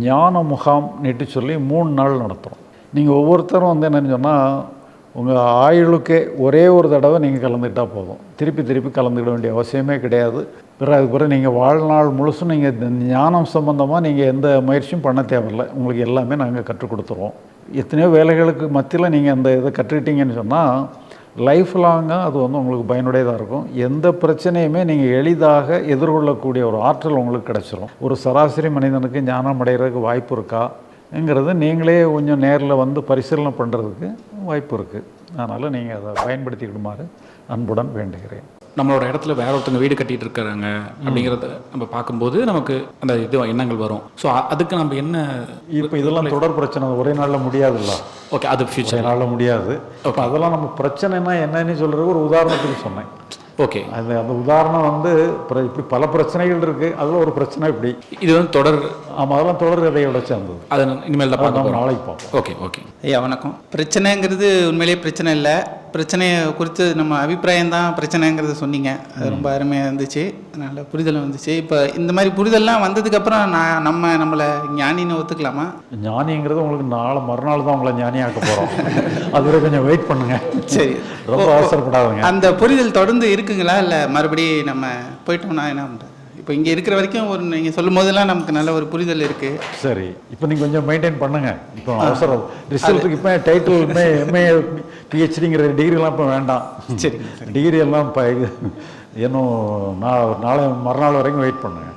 ஞான முகாம் நீட்டு சொல்லி மூணு நாள் நடத்துகிறோம் நீங்கள் ஒவ்வொருத்தரும் வந்து என்னென்னு சொன்னால் உங்கள் ஆயுளுக்கே ஒரே ஒரு தடவை நீங்கள் கலந்துக்கிட்டால் போதும். திருப்பி திருப்பி கலந்துக்கிட வேண்டிய அவசியமே கிடையாது. பிறகு அதுக்கு பிறகு நீங்கள் வாழ்நாள் முழுசும் நீங்கள் இந்த ஞானம் சம்பந்தமாக நீங்கள் எந்த முயற்சியும் பண்ண தேவையில்லை. உங்களுக்கு எல்லாமே நாங்கள் கற்றுக் கொடுத்துருவோம். எத்தனையோ வேலைகளுக்கு மத்தியில் நீங்கள் அந்த இதை கற்றுக்கிட்டீங்கன்னு சொன்னால் லைஃப் லாங்காக அது வந்து உங்களுக்கு பயனுடையதாக இருக்கும். எந்த பிரச்சனையுமே நீங்கள் எளிதாக எதிர்கொள்ளக்கூடிய ஒரு ஆற்றல் உங்களுக்கு கிடச்சிரும். ஒரு சராசரி மனிதனுக்கு ஞானம் அடைகிறதுக்கு வாய்ப்பு இருக்காங்கிறது நீங்களே கொஞ்சம் நேரில் வந்து பரிசீலனை பண்ணுறதுக்கு வாய்ப்பு இருக்குது அதனால் நீங்கள் அதை பயன்படுத்திக்கிடுமாறு அன்புடன் வேண்டுகிறேன். நம்மளோட இடத்துல வேற ஒருத்தங்க வீடு கட்டிட்டு இருக்கிறாங்க அப்படிங்கிறத நம்ம பார்க்கும்போது நமக்கு அந்த இது எண்ணங்கள் வரும். ஸோ அதுக்கு நம்ம என்ன இப்போ இதெல்லாம் தொடர் பிரச்சனை ஒரே நாளில் முடியாதுல்ல? ஓகே அது ஃபியூச்சர் நாளில் முடியாது. இப்போ அதெல்லாம் நம்ம பிரச்சனைனா என்னன்னு சொல்கிறதுக்கு ஒரு உதாரணத்துக்கு சொன்னேன். ஓகே அது அந்த உதாரணம் வந்து பிர- இப்படி பல பிரச்சனைகள் இருக்குது அதில் ஒரு பிரச்சனை இப்படி. இது வந்து தொடர் ஆமாம் அதெல்லாம் தொடர் கதையோட சேர்ந்தது. அதை இனிமேல் தான் நாளைக்கு பார்ப்போம். ஓகே ஓகே ஐயா வணக்கம். பிரச்சனைங்கிறது உண்மையிலேயே பிரச்சனை இல்லை. பிரச்சனையை குறித்து நம்ம அபிப்பிராயம் தான் பிரச்சனைங்கிறத சொன்னீங்க. அது ரொம்ப அருமையாக இருந்துச்சு. நல்ல புரிதல் வந்துச்சு. இப்போ இந்த மாதிரி புரிதல்லாம் வந்ததுக்கப்புறம் நான் நம்ம நம்மளை ஞானின்னு ஒத்துக்கலாமா? ஞானிங்கிறது உங்களுக்கு நாளை மறுநாள் தான் உங்களை ஞானியாக்க போகிறோம் அது கொஞ்சம் வெயிட் பண்ணுங்க. சரி. ரொம்ப அவசரப்படாதுங்க. அந்த புரிதல் தொடர்ந்து இருக்குங்களா? இல்லை மறுபடி நம்ம போயிட்டோம்னா என்ன பண்ணுறது இப்போ இங்கே இருக்கிற வரைக்கும் ஒரு நீங்கள் சொல்லும் போதெல்லாம் நமக்கு நல்ல ஒரு புரிதல் இருக்குது சரி இப்போ நீங்கள் கொஞ்சம் மெயின்டைன் பண்ணுங்க. இப்போ அவசரம். ரிசல்ட்டுக்கு இப்போ டைட்டில் எம்ஏ எம்ஏ பிஹெச்டிங்கிற டிகிரிலாம் இப்போ வேண்டாம். சரி. டிகிரி எல்லாம் இப்போ இன்னும் நா நாளை மறுநாள் வரைக்கும் வெயிட் பண்ணுங்க.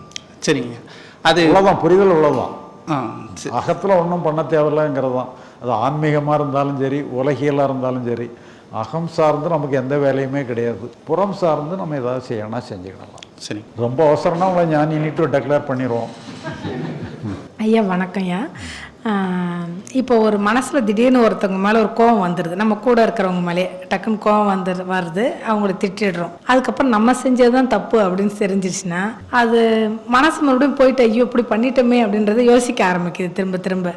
சரிங்க. அது இவ்வளோதான் புரிதல் இவ்வளோதான் அகத்தில் ஒன்றும் பண்ண தேவையில்லைங்கிறது தான் அது ஆன்மீகமாக இருந்தாலும் சரி உலகியலாக இருந்தாலும் சரி அகம் சார்ந்து நமக்கு எந்த வேலையுமே கிடையாது. புறம் சார்ந்து நம்ம ஏதாவது செய்யணும்னா செஞ்சுக்கிடலாம். சரி. ரொம்ப அவசரம்னா உங்களை ஞானி நீட்டு டெக்ளேர் பண்ணிடுவோம் ஐயா வணக்கம் ஐயா. இப்போ ஒரு மனசில் திடீர்னு ஒருத்தவங்க மேலே ஒரு கோவம் வந்துடுது நம்ம கூட இருக்கிறவங்க மேலே டக்குன்னு கோவம் வந்து வருது. அவங்கள திட்டிடுறோம். அதுக்கப்புறம் நம்ம செஞ்சது தான் தப்பு அப்படின்னு தெரிஞ்சிருச்சுன்னா அது மனசு மறுபடியும் போயிட்டு ஐயோ இப்படி பண்ணிட்டோமே அப்படின்றத யோசிக்க ஆரம்பிக்குது. திரும்ப திரும்ப.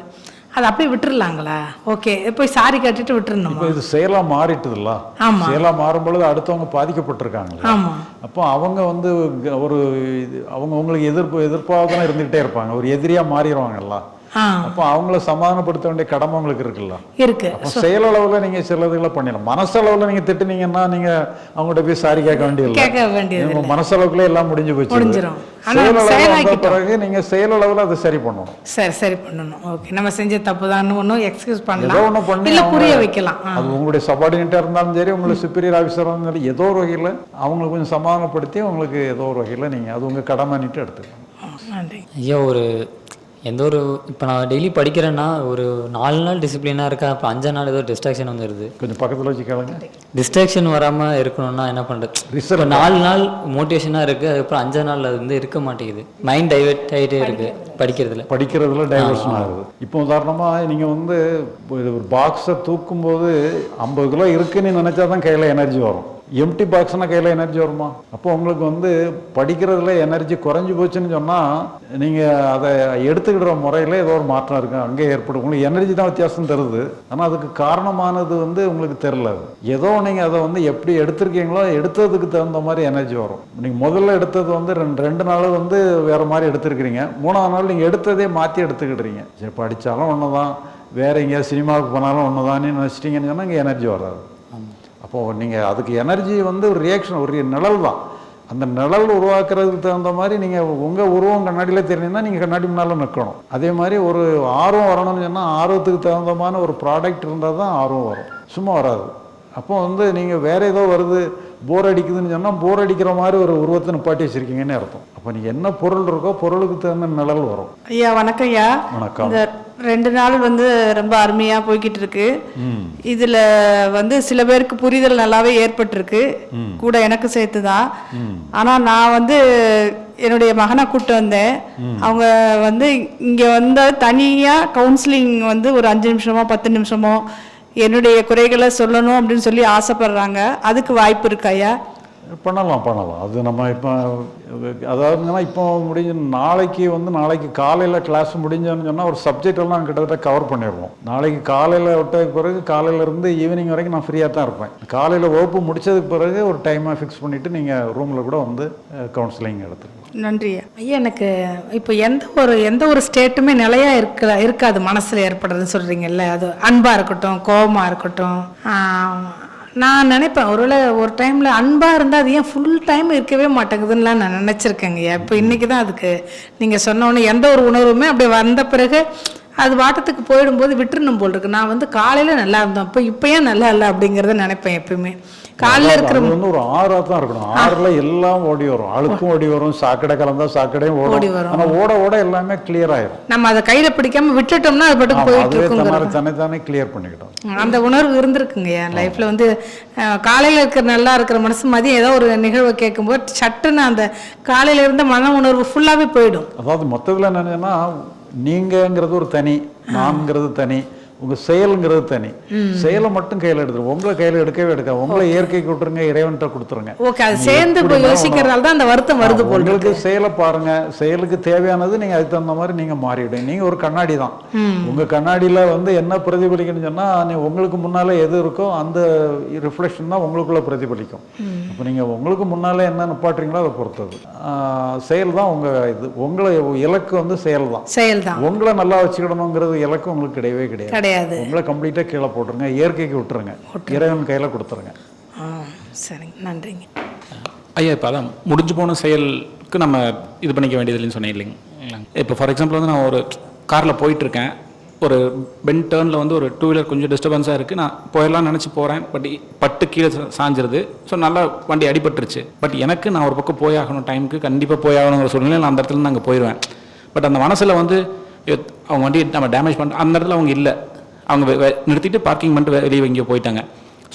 அதை அப்படியே விட்டுறலாங்களா? ஓகே போய் சாரி கட்டிட்டு விட்டுறணுமா? இப்போ இது செயலாக மாறிட்டுதுல்ல. ஆமா. செயலாக மாறும் பொழுது அடுத்தவங்க பாதிக்கப்பட்டிருக்காங்களே. ஆமா. அப்போ அவங்க வந்து ஒரு இது அவங்க உங்களுக்கு எதிர்ப்பு எதிர்ப்பாக தான் இருந்துகிட்டே இருப்பாங்க. ஒரு எதிரியாக மாறிடுவாங்கல்ல. அப்போ அவங்கள சமாதானப்படுத்த வேண்டிய கடமை உங்களுக்கு இருக்குல்ல? இருக்கு. அப்போ செயலளவில் நீங்கள் சிலதுகளை பண்ணிடலாம். மனசளவில் நீங்கள் திட்டுனீங்கன்னா நீங்கள் அவங்கள்ட்ட போய் சாரி கேட்க வேண்டியதில்லை. கேட்க வேண்டியது உங்க மனசளவுக்குள்ளே எல்லாம் முடிஞ்சு போச்சு. பிறகு நீங்கள் செயலளவில் அதை சரி பண்ணணும். சரி சரி பண்ணணும். ஓகே நம்ம செஞ்ச தப்பு தான் ஒன்றும் எக்ஸ்கியூஸ் ஏதோ பண்ணலாம் ஒன்று பண்ணி புரிய வைக்கலாம். அது உங்களுடைய சபார்டினேட்டாக இருந்தாலும் சரி உங்களுக்கு சுப்பீரியர் ஆஃபீஸராக இருந்தாலும் ஏதோ ஒரு வகையில் அவங்களை கொஞ்சம் சமாதானப்படுத்தி உங்களுக்கு ஏதோ ஒரு வகையில் நீங்கள் அது உங்கள் கடமைன்னுட்டு எடுத்துக்கலாம். ஐயா ஒரு எந்த ஒரு இப்போ நான் டெய்லி படிக்கிறேன்னா ஒரு நாலு நாள் டிசிப்ளினாக இருக்கேன் அப்புறம் அஞ்சு நாள் ஏதோ டிஸ்ட்ராக்ஷன் வந்துடுது கொஞ்சம் பக்கத்தில் வச்சு கேளுங்க. டிஸ்ட்ராக்ஷன் வராமல் இருக்கணும்னா என்ன பண்ணுறது இப்போ நாலு நாள் மோட்டிவேஷனாக இருக்குது அதுக்கப்புறம் அஞ்சு நாள் அது வந்து இருக்க மாட்டேங்குது. மைண்ட் டைவர்ட் ஆகிட்டே இருக்குது படிக்கிறதுல. படிக்கிறதுல. டைவர்ஷன் ஆகுது. இப்போ உதாரணமாக நீங்கள் வந்து ஒரு பாக்ஸை தூக்கும்போது ஐம்பது கிலோ இருக்குன்னு நினச்சா தான் கையில் எனர்ஜி வரும். எம்டி பாக்ஸ்னா கையில் எனர்ஜி வருமா? அப்போ உங்களுக்கு வந்து படிக்கிறதுல எனர்ஜி குறைஞ்சி போச்சுன்னு சொன்னால் நீங்கள் அதை எடுத்துக்கிற முறையில் ஏதோ ஒரு மாற்றம் இருக்குது அங்கே ஏற்படும். உங்களுக்கு எனர்ஜி தான் வித்தியாசம் தருது. ஆனால் அதுக்கு காரணமானது வந்து உங்களுக்கு தெரில அது. ஏதோ நீங்கள் அதை வந்து எப்படி எடுத்திருக்கீங்களோ எடுத்ததுக்கு தகுந்த மாதிரி எனர்ஜி வரும். நீங்கள் முதல்ல எடுத்தது வந்து ரெண்டு ரெண்டு நாள் வந்து வேறு மாதிரி எடுத்துருக்கிறீங்க. மூணாவது நாள் நீங்கள் எடுத்ததே மாற்றி எடுத்துக்கிடுறீங்க. சரி படித்தாலும் ஒன்று தான் வேறு எங்கேயாவது சினிமாவுக்கு போனாலும் ஒன்று தான் நினச்சிட்டிங்கன்னு சொன்னால் இங்கே எனர்ஜி வராது. அப்போது நீங்கள் அதுக்கு எனர்ஜி வந்து ஒரு ரியாக்ஷன் ஒரு நிழல் தான். அந்த நிழல் உருவாக்குறதுக்கு தகுந்த மாதிரி நீங்கள் உங்கள் உருவம் கண்ணாடியில் தெரியணும்னா நீங்கள் கண்ணாடி முன்னால் நிற்கணும் அதே மாதிரி ஒரு ஆர்வம் வரணும்னு சொன்னால் ஆர்வத்துக்கு தகுந்தமான ஒரு ப்ராடக்ட் இருந்தால் தான் ஆர்வம் வரும். சும்மா வராது. அப்போ வந்து நீங்கள் வேறு ஏதோ வருது போர் அடிக்குதுன்னு சொன்னால் போர் அடிக்கிற மாதிரி ஒரு உருவத்தை நிப்பாட்டி வச்சிருக்கீங்கன்னு அர்த்தம். அப்போ நீங்கள் என்ன பொருள் இருக்கோ பொருளுக்கு தகுந்த நிழல் வரும். ஐயா வணக்கம் ஐயா. வணக்கம். இந்த ரெண்டு நாள் வந்து ரொம்ப அருமையா போய்கிட்டு இருக்கு. இதுல வந்து சில பேருக்கு புரிதல் நல்லாவே ஏற்பட்டிருக்கு. கூட எனக்கு சேர்த்து தான். ஆனா நான் வந்து என்னுடைய மகனை கூப்பிட்டு வந்தேன். அவங்க வந்து இங்க வந்த தனியா கவுன்சிலிங் வந்து ஒரு அஞ்சு நிமிஷமோ பத்து நிமிஷமோ என்னுடைய குறைகளை சொல்லணும் அப்படின்னு சொல்லி ஆசைப்படுறாங்க. அதுக்கு வாய்ப்பு இருக்காயா பண்ணலாம் பண்ணலாம். அது நம்ம இப்போ அதாவது இப்போ முடிஞ்ச நாளைக்கு வந்து நாளைக்கு காலையில் கிளாஸ் முடிஞ்சோன்னு சொன்னால் ஒரு சப்ஜெக்ட் எல்லாம் கிட்டத்தட்ட கவர் பண்ணிடுவோம். நாளைக்கு காலையில் விட்டதுக்கு பிறகு காலையிலேருந்து ஈவினிங் வரைக்கும் நான் ஃப்ரீயாக தான் இருப்பேன். காலையில் வகுப்பு முடிச்சதுக்கு பிறகு ஒரு டைமாக ஃபிக்ஸ் பண்ணிவிட்டு நீங்கள் ரூமில் கூட வந்து கவுன்சிலிங் எடுத்துக்கலாம். நன்றி ஐயா எனக்கு இப்போ எந்த ஒரு எந்த ஒரு ஸ்டேட்டுமே நிலையா இருக்க இருக்காது. மனசில் ஏற்படுறதுன்னு சொல்றீங்கல்ல. அது அன்பா இருக்கட்டும் கோபமா இருக்கட்டும். நான் நினைப்பேன் ஒருவேளை ஒரு டைமில் அன்பாக இருந்தால் அது ஏன் ஃபுல் டைம் இருக்கவே மாட்டேங்குதுன்னுலாம் நான் நினச்சிருக்கேங்க இப்போ இன்றைக்கி தான் அதுக்கு நீங்கள் சொன்ன உடனே எந்த ஒரு உணர்வுமே அப்படியே வந்த பிறகு அது வாட்டத்துக்கு போயிடும்போது விட்டுறணும் போல் இருக்கு. நான் வந்து காலையில நல்லா இருந்தோம் இப்போ இப்போ ஏன் நல்லா இல்லை அப்படிங்கிறத நினைப்பேன் எப்பயுமே. காலையில் இருக்கிற வந்து ஒரு ஆறா தான் இருக்கணும். ஆறுல எல்லாம் ஓடி வரும். அழுக்கும் ஓடி வரும். சாக்கடை கலந்தா சாக்கடையும் ஓடி வரும். ஆனா ஓட ஓட எல்லாமே கிளியர் ஆயிரும். நம்ம அதை கையில பிடிக்காம விட்டுட்டோம்னா அது பாட்டுக்கு போயிட்டு இருக்குங்கிறது தன்னை தன்னைத்தானே கிளியர் பண்ணிக்கிட்டோம். அந்த உணர்வு இருந்திருக்குங்க என் லைஃப்ல வந்து காலையில இருக்கிற நல்லா இருக்கிற மனசு மதியம் ஏதோ ஒரு நிகழ்வை கேட்கும்போது சட்டுன்னு அந்த காலையில இருந்த மன உணர்வு ஃபுல்லாவே போயிடும். அதாவது மொத்தத்துல என்னன்னா நீங்கங்கிறது ஒரு தனி நான்கிறது தனி. உங்க செயலுங்கிறது தனி. செயலை மட்டும் கையில எடுத்துரும் உங்களை கையில எடுக்கவே எடுக்காது. உங்களை இயற்கைக்கு விட்டுருங்க இறைவன்கிட்ட கொடுத்துருங்க. ஓகே அது சேர்ந்து போய் யோசிக்கிறதால தான் அந்த வருத்தம் வருது போல். உங்களுக்கு செயலை பாருங்க. செயலுக்கு தேவையானது நீங்க அதுக்கு தகுந்த மாதிரி நீங்க மாறிடுங்க நீங்க ஒரு கண்ணாடி தான். உங்க கண்ணாடியில வந்து என்ன பிரதிபலிக்கணும்னு சொன்னா நீ உங்களுக்கு முன்னால எது இருக்கோ அந்த ரிஃப்ளெக்ஷன் தான் உங்களுக்குள்ள பிரதிபலிக்கும். அப்போ நீங்க உங்களுக்கு முன்னால என்ன நிப்பாட்டுறீங்களோ அதை பொறுத்தது செயல் தான் உங்க இது. உங்களை இலக்கு வந்து செயல் தான். செயல் தான். உங்களை நல்லா வச்சுக்கிடணுங்கிறது இலக்கு உங்களுக்கு கிடையவே கிடையாது. கிடையாது. உங்களை கம்ப்ளீட்டா கீழே போட்டுருங்க இயற்கைக்கு விட்டுருங்க. இறைவன் கையில கொடுத்துருங்க. ஆ, சரிங்க நன்றிங்க. ஐயா இப்போ அதான் முடிஞ்சு போன செயலுக்கு நம்ம இது பண்ணிக்க வேண்டியது இல்லைன்னு சொன்னேன் இல்லைங்க. இப்போ ஃபார் எக்ஸாம்பிள் வந்து நான் ஒரு காரில் போயிட்டுருக்கேன். ஒரு பென் டேர்னில் வந்து ஒரு டூ வீலர் கொஞ்சம் டிஸ்டர்பன்ஸாக இருக்குது நான் போயிடலாம்னு நினச்சி போகிறேன் பட் பட்டு கீழே சாஞ்சிருது. ஸோ நல்லா வண்டி அடிபட்டுருச்சு. பட் எனக்கு நான் ஒரு பக்கம் போயாகணும் டைமுக்கு கண்டிப்பாக போயாகணுங்கிற சூழ்நிலை நான் அந்த இடத்துல இருந்து அங்கே போயிடுவேன் பட் அந்த மனசில் வந்து அவங்க வண்டி நம்ம டேமேஜ் பண்ண அந்த இடத்துல அவங்க இல்லை. அவங்க நிறுத்திட்டு பார்க்கிங் பண்ணிட்டு வெளியே இங்கே போயிட்டாங்க.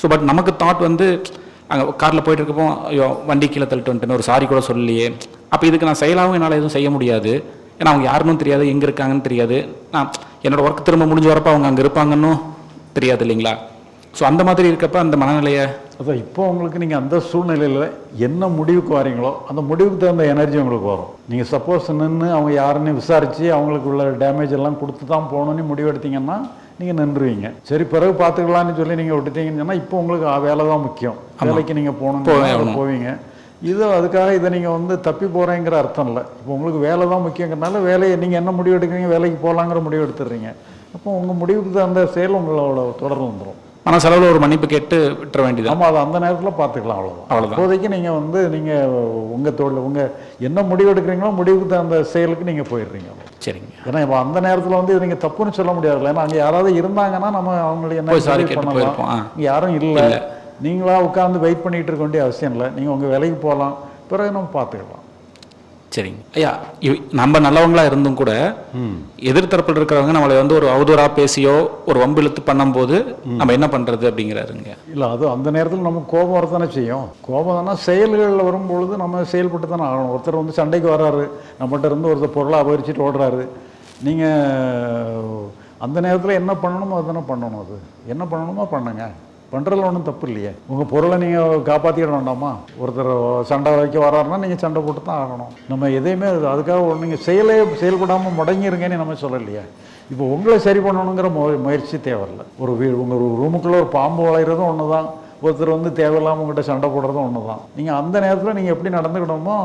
ஸோ பட் நமக்கு தாட் வந்து அங்கே காரில் போயிட்டு இருக்கப்போ ஐயோ வண்டி கீழே தள்ளிட்டு ஒரு சாரி கூட சொல்லலையே. அப்போ இதுக்கு நான் செயலாகவும் என்னால் எதுவும் செய்ய முடியாது. ஏன்னா அவங்க யாருன்னு தெரியாது எங்கே இருக்காங்கன்னு தெரியாது. நான் என்னோட ஒர்க் திரும்ப முடிஞ்ச வரப்போ அவங்க அங்கே இருப்பாங்கன்னு தெரியாது இல்லைங்களா? ஸோ அந்த மாதிரி இருக்கப்ப அந்த மனநிலையை அதான் இப்போ உங்களுக்கு நீங்கள் அந்த சூழ்நிலையில் என்ன முடிவுக்கு வரீங்களோ அந்த முடிவுக்கு தகுந்த எனர்ஜி உங்களுக்கு வரும். நீங்கள் சப்போஸ் நின்று அவங்க யாருன்னு விசாரித்து அவங்களுக்கு உள்ள டேமேஜ் எல்லாம் கொடுத்து தான் போகணுன்னு முடிவு எடுத்தீங்கன்னா நீங்கள் நின்றுவீங்க. சரி பிறகு பார்த்துக்கலாம்னு சொல்லி நீங்கள் விட்டுட்டீங்கன்னு சொன்னால் இப்போ உங்களுக்கு வேலை தான் முக்கியம். வேலைக்கு நீங்கள் போகணும். போவீங்க. இது அதுக்காக இதை நீங்கள் வந்து தப்பி போகிறேங்கிற அர்த்தம் இல்லை. இப்போ உங்களுக்கு வேலை தான் முக்கியங்கிறனால வேலையை நீங்கள் என்ன முடிவு எடுக்கிறீங்க வேலைக்கு போகலாங்கிற முடிவு எடுத்துடுறீங்க. அப்போ உங்கள் முடிவுக்கு தகுந்த செயல் உங்களோட தொடர்ந்து வந்துடும் மனசளவில் ஒரு மன்னிப்பு கேட்டு விட்டுற வேண்டியது. ஆமா அது அந்த நேரத்தில் பார்த்துக்கலாம் அவ்வளோதான் அவ்வளவுதான். இப்போதைக்கு நீங்கள் வந்து நீங்கள் உங்கள் தொழில் உங்கள் என்ன முடிவு எடுக்கிறீங்களோ முடிவுக்கு தகுந்த செயலுக்கு நீங்கள் போயிடுறீங்க. சரிங்க. ஏன்னா இப்போ அந்த நேரத்தில் வந்து நீங்கள் தப்புன்னு சொல்ல முடியாது ஏன்னா அங்கே யாராவது இருந்தாங்கன்னா நம்ம அவங்களை என்ன போய் sorry சொல்லி கேட்டு பண்ணலாம் யாரும் இல்லை. நீங்களா உட்காந்து வெயிட் பண்ணிட்டு இருக்க வேண்டிய அவசியம் இல்லை. நீங்கள் உங்கள் வேலைக்கு போகலாம் பிறகு நம்ம பார்த்துக்கலாம். சரிங்க. ஐயா நம்ம நல்லவங்களா இருந்தும் கூட எதிர்த்தரப்பில் இருக்கிறவங்க நம்மளை வந்து ஒரு அவதூறா பேசியோ ஒரு வம்பு இழுத்து பண்ணும்போது நம்ம என்ன பண்றது அப்படிங்கிறாருங்க. இல்லை அது அந்த நேரத்தில் நமக்கு கோபம் வரத்தானே செய்யும். கோபம் தானே செயல்களில் வரும்பொழுது நம்ம செயல்பட்டு தானே ஆகணும். ஒருத்தர் வந்து சண்டைக்கு வர்றாரு நம்மகிட்ட இருந்து ஒருத்தர் பொருளை அபகரிச்சுட்டு ஓடுறாரு. நீங்கள் அந்த நேரத்தில் என்ன பண்ணணுமோ அதுதானே பண்ணணும் அது. என்ன பண்ணணுமோ பண்ணுங்க. பண்ணுறதுல ஒன்றும் தப்பு இல்லையே. உங்கள் பொருளை நீங்கள் காப்பாற்றிட வேண்டாமா ஒருத்தர் சண்டை வைக்க வராருன்னா நீங்கள் சண்டை போட்டு தான் ஆகணும். நம்ம எதையுமே அதுக்காக அதுக்காக நீங்கள் செயலே செயல்படாமல் முடங்கிருங்கன்னு நம்ம சொல்லலையே. இப்போ உங்களை சரி பண்ணணுங்கிற மு முயற்சி தேவையில்லை. ஒரு வீ உங்கள் ரூமுக்குள்ளே ஒரு பாம்பு வளையிறதும் ஒன்று தான் ஒருத்தர் வந்து தேவையில்லாமல் உங்கள்கிட்ட சண்டை போடுறதும் ஒன்று தான் நீங்கள் அந்த நேரத்தில் நீங்கள் எப்படி நடந்துக்கணுமோ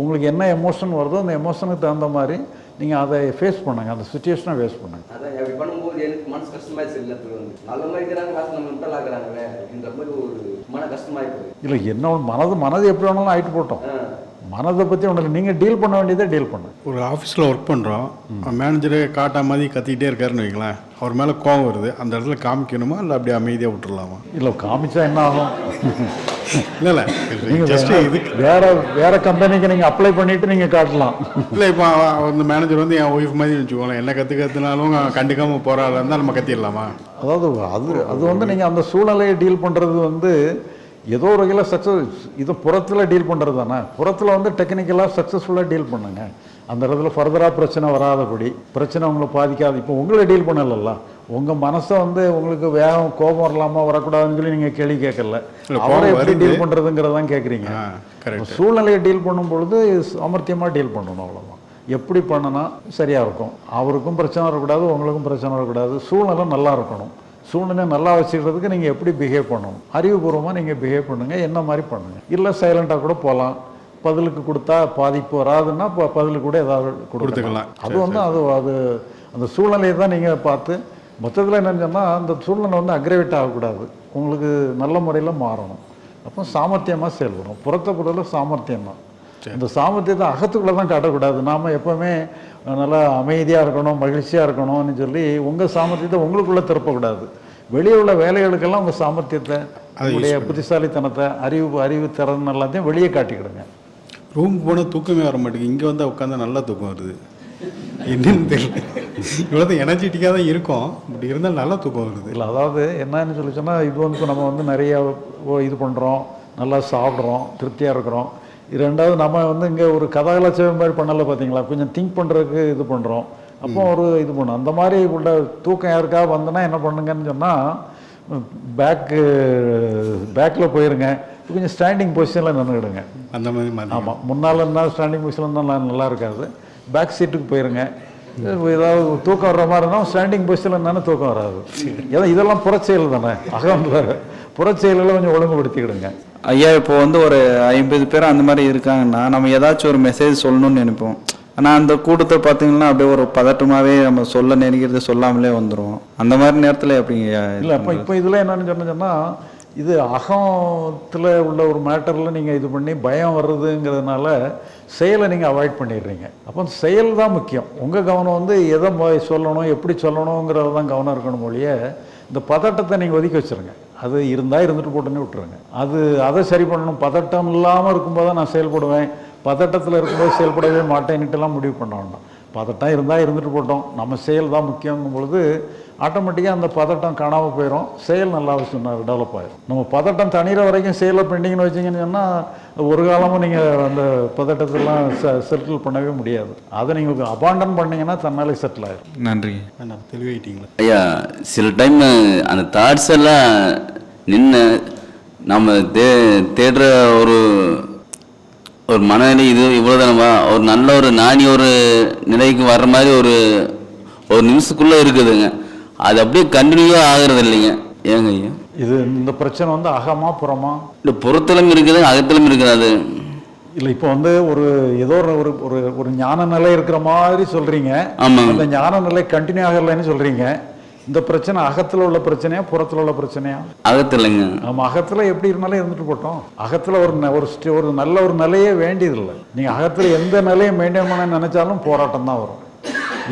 உங்களுக்கு என்ன எமோஷன் வருதோ அந்த எமோஷனுக்கு தகுந்த மாதிரி நீங்கள் அதை ஃபேஸ் பண்ணுங்க அந்த சுச்சுவேஷனை ஃபேஸ் பண்ணுங்க. அதான் அப்படி பண்ணும்போது எனக்கு மனசு கஷ்டமாயிடுச்சு எல்லாத்துக்கும் வந்து. நல்லவங்க இருக்கிறாங்க லாஸ்ட் நம்ம விட்டல் ஆகுறாங்களே அப்படின்ற மாதிரி ஒரு மன கஷ்டமாயிடுது இல்லை என்ன மனது மனது எப்படி வேணாலும் ஆயிட்டு போட்டோம் மனதை பற்றி இல்லை நீங்கள் டீல் பண்ண வேண்டியதை டீல் பண்ணுங்க ஒரு ஆஃபீஸில் ஒர்க் பண்ணுறோம் மேனேஜரு காட்டா மாதிரி கத்திக்கிட்டே இருக்காருன்னு வைங்களேன். அவர் மேலே கோவம் வருது. அந்த இடத்துல காமிக்கணுமா இல்லை அப்படியே அமைதியாக விட்டுறலாமா? இல்லை காமிச்சா என்ன ஆகும்? இல்லை இல்லை. நீங்கள் ஜஸ்ட் இது வேற வேற கம்பெனிக்கு நீங்கள் அப்ளை பண்ணிட்டு நீங்கள் காட்டலாம். இல்லை இப்போ அந்த மேனேஜர் வந்து என் ஒய்ஃப் மாதிரி வச்சுக்கோங்களேன். என்ன கற்று கற்றுனாலும் கண்டுக்காமல் போகிறாள் இருந்தால் நம்ம கத்திடலாமா? அதாவது அது அது வந்து நீங்கள் அந்த சூழ்நிலையை டீல் பண்ணுறது வந்து ஏதோ ஒரு வகையில் சக்ஸஸ் இது புறத்தில் டீல் பண்ணுறது தானே. புறத்தில் வந்து டெக்னிக்கலாக சக்ஸஸ்ஃபுல்லாக டீல் பண்ணுங்க. அந்த இடத்துல ஃபர்தராக பிரச்சனை வராதபடி பிரச்சனை உங்களை பாதிக்காது. இப்போ உங்களை டீல் பண்ணலல்ல. உங்கள் மனசை வந்து உங்களுக்கு வேகம் கோபம் வரலாமா வரக்கூடாதுன்னு சொல்லி நீங்கள் கேள்வி கேட்கல. அவரை எப்படி. டீல் பண்ணுறதுங்கிறதான் கேட்குறீங்க சூழ்நிலையை டீல் பண்ணும் பொழுது சாமர்த்தியமாக டீல் பண்ணணும் அவ்வளோதான் எப்படி பண்ணினா சரியாக இருக்கும். அவருக்கும் பிரச்சனை வரக்கூடாது உங்களுக்கும் பிரச்சனை வரக்கூடாது. சூழ்நிலை நல்லா இருக்கணும். சூழ்நிலை நல்லா வச்சுக்கிறதுக்கு நீங்கள் எப்படி பிஹேவ் பண்ணணும்? அறிவுபூர்வமாக நீங்கள் பிஹேவ் பண்ணுங்கள் என்ன மாதிரி பண்ணுங்கள் இல்லை சைலண்ட்டாக கூட போகலாம் பதிலுக்கு கொடுத்தா பாதிப்பு வராதுன்னா இப்போ பதிலுக்கு கூட ஏதாவது கொடுத்துக்கலாம். கொடுத்துக்கலாம். அது வந்து அது அது அந்த சூழ்நிலையை தான் நீங்கள் பார்த்து மொத்தத்தில் என்னன்னு சொன்னால் அந்த சூழ்நிலை வந்து அக்ரவேட் ஆகக்கூடாது. உங்களுக்கு நல்ல முறையில் மாறணும். அப்போ சாமர்த்தியமாக செயல்படும் புறத்தை பொறுத்தவரை சாமர்த்தியம் தான். இந்த சாமர்த்தியத்தை அகத்துக்குள்ளே தான் காட்டக்கூடாது. நாம் எப்போவுமே நல்லா அமைதியாக இருக்கணும் மகிழ்ச்சியாக இருக்கணும்னு சொல்லி உங்கள் சாமர்த்தியத்தை உங்களுக்குள்ளே திருப்பக்கூடாது. வெளியே உள்ள வேலைகளுக்கெல்லாம் உங்கள் சாமர்த்தியத்தை உங்களுடைய புத்திசாலித்தனத்தை அறிவு அறிவு திறன் எல்லாத்தையும் வெளியே காட்டிக்கிடுங்க. ரூமுக்கு போனால் தூக்கமே வர மாட்டேங்குது. இங்கே வந்து உட்காந்தா நல்லா தூக்கம் வருது. என்னன்னு தெரியல. இவ்வளோ தான் எனர்ஜெட்டிக்காக தான் இருக்கும். பட் இருந்தாலும் நல்லா தூக்கம் வருது. இல்லை அதாவது என்னன்னு சொல்லி சொன்னால் இது வந்து நம்ம வந்து நிறைய இது பண்ணுறோம் நல்லா சாப்பிட்றோம். திருப்தியாக இருக்கிறோம். ரெண்டாவது நம்ம வந்து இங்கே ஒரு கதாகலாச்சேவை மாதிரி பண்ணல பார்த்தீங்களா கொஞ்சம் திங்க் பண்ணுறதுக்கு இது பண்ணுறோம் அப்போ ஒரு இது பண்ணும் அந்த மாதிரி உள்ள தூக்கம் யாருக்காக வந்தனா என்ன பண்ணுங்கன்னு சொன்னால் பேக்கு பேக்கில் போயிருங்க. கொஞ்சம் ஸ்டாண்டிங் பொசிஷனில் நின்றுடுங்க அந்த மாதிரி ஆமாம் முன்னால் இருந்தால் ஸ்டாண்டிங் பொசிஷனில் இருந்தால் நல்லா இருக்காது. பேக் சீட்டுக்கு போயிருங்க. ஏதாவது தூக்கம் வர்ற மாதிரி இருந்தால் ஸ்டாண்டிங் பொசிஷனில் இருந்தாலும் தூக்கம் வராது. ஏதோ இதெல்லாம் புறச்செயல் தானே. அகம்ல புறச்செயலில் கொஞ்சம் ஒழுங்குபடுத்திக்கிடுங்க. ஐயா இப்போ வந்து ஒரு ஐம்பது பேர் அந்த மாதிரி இருக்காங்கன்னா நம்ம ஏதாச்சும் ஒரு மெசேஜ் சொல்லணும்னு நினைப்போம். ஆனால் அந்த கூட்டத்தை பார்த்தீங்கன்னா அப்படியே ஒரு பதட்டமாகவே நம்ம சொல்ல நினைக்கிறது சொல்லாமலே வந்துடும் அந்த மாதிரி நேரத்தில் எப்படிங்க இல்லை அப்போ இப்போ இதில் என்னன்னு சொன்ன சொன்னால் இது அகத்தில் உள்ள ஒரு மேட்டரில் நீங்கள் இது பண்ணி பயம் வர்றதுங்கிறதுனால செயலை நீங்கள் அவாய்ட் பண்ணிடுறீங்க. அப்போ செயல் தான் முக்கியம். உங்கள் கவனம் வந்து எதை சொல்லணும் எப்படி சொல்லணுங்கிறது தான் கவனம் இருக்கணும் ஒழிய இந்த பதட்டத்தை நீங்கள் ஒதுக்கி வச்சிருங்க. அது இருந்தால் இருந்துட்டு போட்டுன்னு விட்டுருங்க. அது அதை சரி பண்ணணும். பதட்டம் இல்லாமல் இருக்கும்போது தான் நான் செயல்படுவேன். பதட்டத்தில் இருக்கும்போது செயல்படவே மாட்டேன்னுட்டுலாம் முடிவு பண்ண வேண்டாம். பதட்டம் இருந்தால் இருந்துட்டு போட்டோம். நம்ம செயல் தான் முக்கியங்கும் பொழுது ஆட்டோமேட்டிக்காக அந்த பதட்டம் காணாமல் போயிடும் செயல் நல்லா சொன்னார் டெவலப் ஆயிடும் நம்ம பதட்டம் தனிகிற வரைக்கும் செயலை பெண்டிங்னு வச்சிங்கன்னு சொன்னால் ஒரு காலமும் நீங்கள் அந்த பதட்டத்தெல்லாம் செட்டில் பண்ணவே முடியாது. அதை நீங்கள் அபாண்டன் பண்ணீங்கன்னா தன்னாலே செட்டில் ஆயிடும் நன்றி. என்ன தெளிவாயிட்டீங்களா? ஐயா சில டைம் அந்த தாட்ஸ் எல்லாம் நின்று நம்ம தே தேடுற ஒரு ஒரு மனநிலை இது இவ்வளோதானவா ஒரு நல்ல ஒரு நாணி ஒரு நிலைக்கு வர்ற மாதிரி ஒரு ஒரு நிமிஷத்துக்குள்ளே இருக்குதுங்க. அது அப்படியே கண்டினியூவாக ஆகிறது இல்லைங்க. ஏங்க ஐயா? இது இந்த பிரச்சனை வந்து அகமா புறமா? இந்த புறத்திலும் இருக்குது அகத்திலும் இருக்குது அது. இல்லை இப்போ வந்து ஒரு ஏதோ ஒரு ஒரு ஒரு ஞான நிலை இருக்கிற மாதிரி சொல்றீங்க. ஆமாங்க. அந்த ஞான நிலை கண்டினியூ ஆகலைன்னு சொல்றீங்க. இந்த பிரச்சனை அகத்துல உள்ள பிரச்சனையா புறத்துல உள்ள பிரச்சனையா? அகத்தில்லைங்க நம்ம அகத்துல எப்படி இருந்தாலும் இருந்துட்டு போட்டோம். அகத்துல ஒரு ஒரு ஒரு நல்ல ஒரு நிலையே வேண்டியதில்லை. நீங்க அகத்துல எந்த நிலையை மெயின்டைன் பண்ண நினைச்சாலும் போராட்டம் தான் வரும்.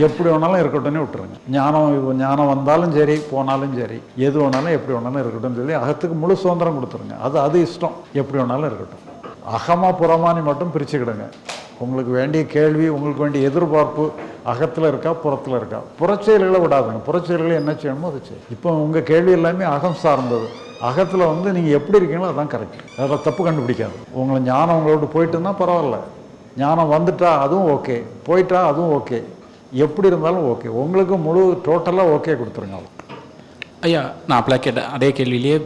எப்படி வேணாலும் இருக்கட்டும்னு விட்டுருங்க. ஞானம் ஞானம் வந்தாலும் சரி போனாலும் சரி எது வேணாலும் எப்படி வேணாலும் இருக்கட்டும்னு சொல்லி அகத்துக்கு முழு சுதந்திரம் கொடுத்துருங்க. அது அது இஷ்டம். எப்படி வேணாலும் இருக்கட்டும். அகமா புறமானி மட்டும் பிரிச்சுக்கிடுங்க. உங்களுக்கு வேண்டிய கேள்வி உங்களுக்கு வேண்டிய எதிர்பார்ப்பு அகத்தில் இருக்கா புறத்தில் இருக்கா? புறச்செயல்களை விடாதுங்க. புறச்செயல்களை என்ன செய்யணுமோ அதை செய்யும் இப்போ உங்கள் கேள்வி எல்லாமே அகம் சார்ந்தது. அகத்தில் வந்து நீங்கள் எப்படி இருக்கீங்களோ அதான் கரெக்ட் அதில் தப்பு கண்டுபிடிக்காது. உங்களை ஞானம் உங்களோட போயிட்டுன்னா பரவாயில்ல. ஞானம் வந்துட்டா அதுவும் ஓகே போயிட்டா அதுவும் ஓகே எப்படி இருந்தாலும் ஓகே உங்களுக்கு முழு டோட்டலாக ஓகே கொடுத்துருங்க ஐயா நான் அப்பளா கேட்டேன் அதே கேள்வியிலேயே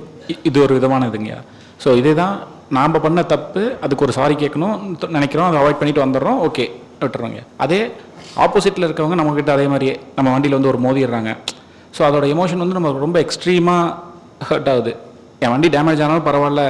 இது ஒரு விதமான இதுங்கய்யா ஸோ இதே தான் நாம் பண்ண தப்பு அதுக்கு ஒரு சாரி கேட்கணும் நினைக்கிறோம் அதை அவாய்ட் பண்ணிட்டு வந்துடுறோம் ஓகே விட்டுறோங்க அதே ஆப்போசிட்டில் இருக்கவங்க நம்மக்கிட்ட அதே மாதிரியே நம்ம வண்டியில் வந்து ஒரு மோதிடுறாங்க. ஸோ அதோட எமோஷன் வந்து நம்ம ரொம்ப எக்ஸ்ட்ரீமாக ஹர்ட் ஆகுது. என் வண்டி டேமேஜ் ஆனாலும் பரவாயில்ல